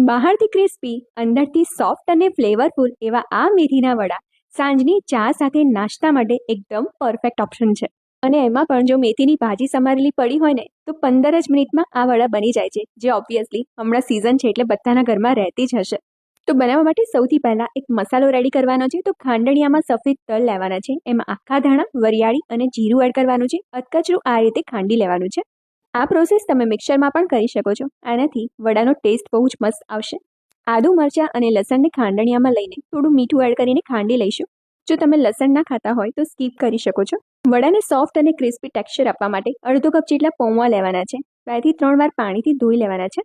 બહારથી ક્રિસ્પી, અંદરથી સોફ્ટ અને ફ્લેવરફુલ એવા આ મેથીના વડા સાંજની ચા સાથે નાસ્તા માટે એકદમ પરફેક્ટ ઓપ્શન છે. અને એમાં પણ જો મેથીની ભાજી સમારેલી પડી હોય ને, તો પંદર જ મિનિટમાં આ વડા બની જાય છે, જે ઓબ્વિયસલી હમણાં સિઝન છે એટલે બધાના ઘરમાં રહેતી જ હશે. તો બનાવવા માટે સૌથી પહેલાં એક મસાલો રેડી કરવાનો છે, તો ખાંડણીયામાં સફેદ તલ લેવાના છે, એમાં આખા ધાણા, વરિયાળી અને જીરું એડ કરવાનું છે, અધકચરું આ રીતે ખાંડી લેવાનું છે. આ પ્રોસેસ તમે મિક્સરમાં પણ કરી શકો છો. આનાથી વડાનો ટેસ્ટ બહુ જ મસ્ત આવશે. આદુ, મરચાં અને લસણને ખાંડણીયામાં લઈને થોડું મીઠું એડ કરીને ખાંડી લઈશું. જો તમે લસણ ના ખાતા હોય તો સ્કીપ કરી શકો છો. વડાને સોફ્ટ અને ક્રિસ્પી ટેક્સચર આપવા માટે અડધો કપ જેટલા પૌવા લેવાના છે. બેથી ત્રણ વાર પાણીથી ધોઈ લેવાના છે.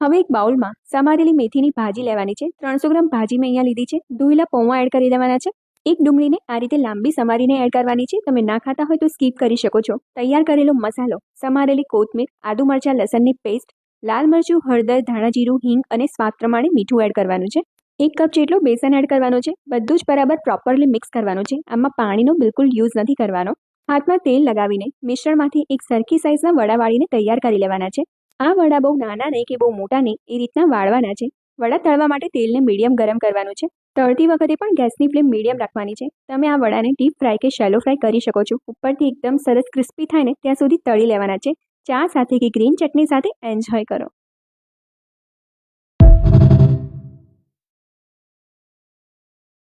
હવે એક બાઉલમાં સમારેલી મેથીની ભાજી લેવાની છે. ત્રણસો ગ્રામ ભાજી મેં અહીંયા લીધી છે. ધોયેલા પૌવા એડ કરી દેવાના છે. એક ડુંગળીને આ રીતે લાંબી સમારીને એડ કરવાની છે. તમે ના ખાતા હોય તો સ્કીપ કરી શકો છો. તૈયાર કરેલો મસાલો, સમારેલી કોથમીર, આદુ મરચાં, લસણની પેસ્ટ, લાલ મરચું, હળદર, ધાણા જીરું, હિંગ અને સ્વાદ પ્રમાણે મીઠું એડ કરવાનું છે. એક કપ જેટલો બેસન એડ કરવાનો છે. બધું જ બરાબર પ્રોપરલી મિક્સ કરવાનું છે. આમાં પાણીનો બિલકુલ યુઝ નથી કરવાનો. હાથમાં તેલ લગાવીને મિશ્રણમાંથી એક સરખી સાઇઝના વડા વાળીને તૈયાર કરી લેવાના છે. આ વડા બહુ નાના નહીં કે બહુ મોટા નહીં, એ રીતના વાળવાના છે. વડા તળવા માટે તેલને મીડિયમ ગરમ કરવાનું છે. તળતી વખતે પણ ગેસની ફ્લેમ મીડિયમ રાખવાની છે. તમે આ વડાને ડીપ ફ્રાય કે શેલો ફ્રાય કરી શકો છો. ઉપરથી એકદમ સરસ ક્રિસ્પી થાય ને ત્યાં સુધી તળી લેવાના છે. ચા સાથે કે ગ્રીન ચટણી સાથે એન્જોય કરો.